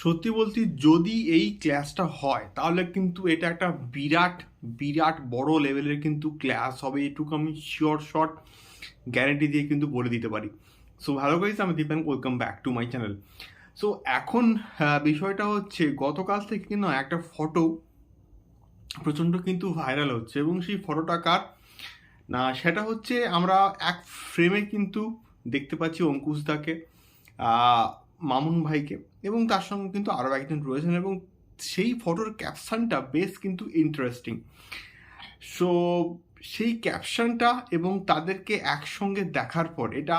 সত্যি বলতে যদি এই ক্লাসটা হয়, তাহলে কিন্তু এটা একটা বিরাট বিরাট বড় লেভেলের কিন্তু ক্লাস হবে। এটুকু আমি শিওর শর্ট গ্যারেন্টি দিয়ে কিন্তু বলে দিতে পারি। সো ভালো গাইজ আমি Dipan welcome back to my channel so এখন বিষয়টা হচ্ছে, গতকাল থেকে কিন্তু একটা ফটো প্রচণ্ড কিন্তু ভাইরাল হচ্ছে এবং সেই ফটোটা কার? না, সেটা হচ্ছে আমরা এক ফ্রেমে কিন্তু দেখতে পাচ্ছি অঙ্কুশদাকে মামুন ভাইকে। এবং তার সঙ্গে কিন্তু আরও একজন রয়েছেন এবং সেই ফটোর ক্যাপশনটা বেশ কিন্তু ইন্টারেস্টিং সো সেই ক্যাপশনটা এবং তাদেরকে একসঙ্গে দেখার পর এটা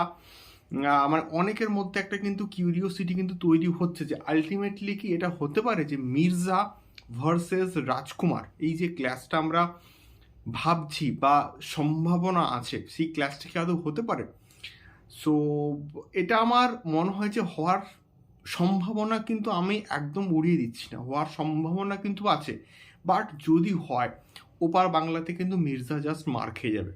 আমার অনেকের মধ্যে একটা কিন্তু কিউরিওসিটি কিন্তু তৈরি হচ্ছে যে আলটিমেটলি কি এটা হতে পারে যে মির্জা ভার্সেস রাজকুমার। এই যে ক্লাসটা আমরা ভাবছি বা সম্ভাবনা আছে, সেই ক্লাসটা কি আদৌ হতে পারে? সো এটা আমার মনে হয় যে হওয়ার সম্ভাবনা কিন্তু আমি একদম উড়িয়ে দিচ্ছি না। হওয়ার সম্ভাবনা কিন্তু আছে। বাট যদি হয়, ওপার বাংলাতে কিন্তু মির্জা জাস্ট মার খেয়ে যাবে।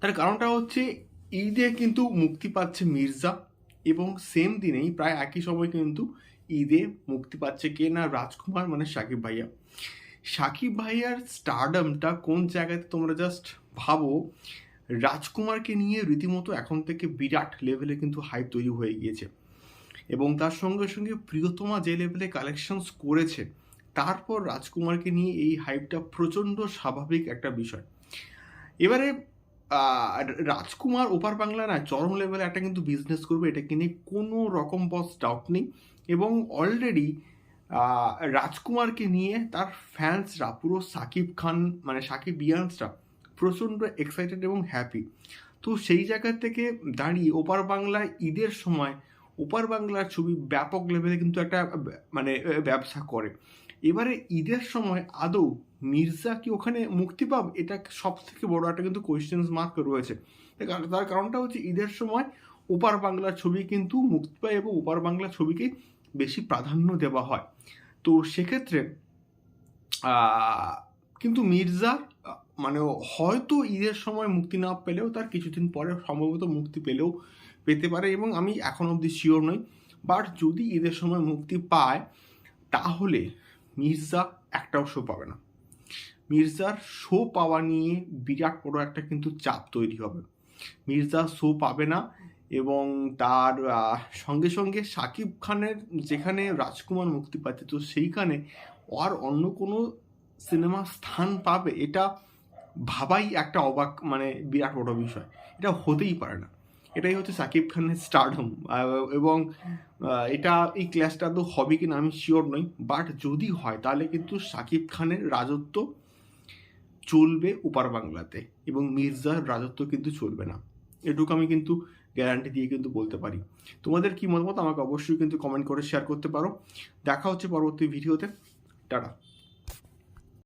তার কারণটা হচ্ছে, ঈদে কিন্তু মুক্তি পাচ্ছে মির্জা এবং সেম দিনেই প্রায় একই সময় কিন্তু ঈদে মুক্তি পাচ্ছে কে না? রাজকুমার মানে সাকিব ভাইয়া। সাকিব ভাইয়ার স্টারডামটা কোন জায়গাতে তোমরা জাস্ট ভাবো রাজকুমারকে নিয়ে রীতিমতো এখন থেকে বিরাট লেভেলে কিন্তু হাইপ তৈরি হয়ে গিয়েছে। এবং তার সঙ্গে সঙ্গে প্রিয়তমা যে লেভেলে কালেকশনস করেছে, তারপর রাজকুমারকে নিয়ে এই হাইপটা প্রচণ্ড স্বাভাবিক একটা বিষয়। এবারে রাজকুমার ওপার বাংলা না চরম লেভেলে একটা কিন্তু বিজনেস করবে এটাকে নিয়ে কোনো রকম বস ডাউট নেই। এবং অলরেডি রাজকুমারকে নিয়ে তার ফ্যান্সরা পুরো সাকিব খান মানে সাকিব বিয়ান্সরা প্রচণ্ড এক্সাইটেড এবং হ্যাপি তো সেই জায়গা থেকে দাঁড়িয়ে ওপার বাংলায় ঈদের সময়, ওপার বাংলার ছবি ব্যাপক লেভেলে কিন্তু একটা মানে ব্যবসা করে। এবারে ঈদের সময় আদৌ মির্জা কি ওখানে মুক্তি পাবে? এটা সব থেকে বড় একটা কিন্তু কোয়েশ্চেন মার্ক রয়েছে। তার কারণটা হচ্ছে ঈদের সময় ওপার বাংলার ছবি কিন্তু মুক্তি পায় এবং ওপার বাংলার ছবিকে বেশি প্রাধান্য দেওয়া হয়। তো সেক্ষেত্রে কিন্তু মির্জা মানে হয়তো ঈদের সময় মুক্তি না পেলেও তার কিছুদিন পরে সম্ভবত মুক্তি পেলেও পেতে পারে এবং আমি এখন অবধি শিওর নই। বাট যদি ঈদের সময় মুক্তি পায়, তাহলে মির্জা একটাও শো পাবে না। মির্জার শো পাওয়া নিয়ে বিরাট বড় একটা কিন্তু চাপ তৈরি হবে। মির্জা শো পাবে না এবং তার সঙ্গে সঙ্গে সাকিব খানের যেখানে রাজকুমার মুক্তি পাচ্ছে, তো সেইখানে আর অন্য কোনো সিনেমা স্থান পাবে, এটা ভাবাই একটা অবাক মানে বিরাট বড় বিষয়। এটা হতেই পারে না। এটাই হচ্ছে সাকিব খানের স্টারডম এবং এটা এই ক্লাসটা তো হবে কিনা আমি শিওর নই বাট যদি হয়, তাহলে কিন্তু সাকিব খানের রাজত্ব চলবে ওপার বাংলাতে এবং মির্জার রাজত্ব কিন্তু চলবে না। এটুকু আমি কিন্তু গ্যারান্টি দিয়ে কিন্তু বলতে পারি। তোমাদের কি মতামত আমাকে অবশ্যই কিন্তু কমেন্ট করে শেয়ার করতে পারো। দেখা হচ্ছে পরবর্তী ভিডিওতে টাটা।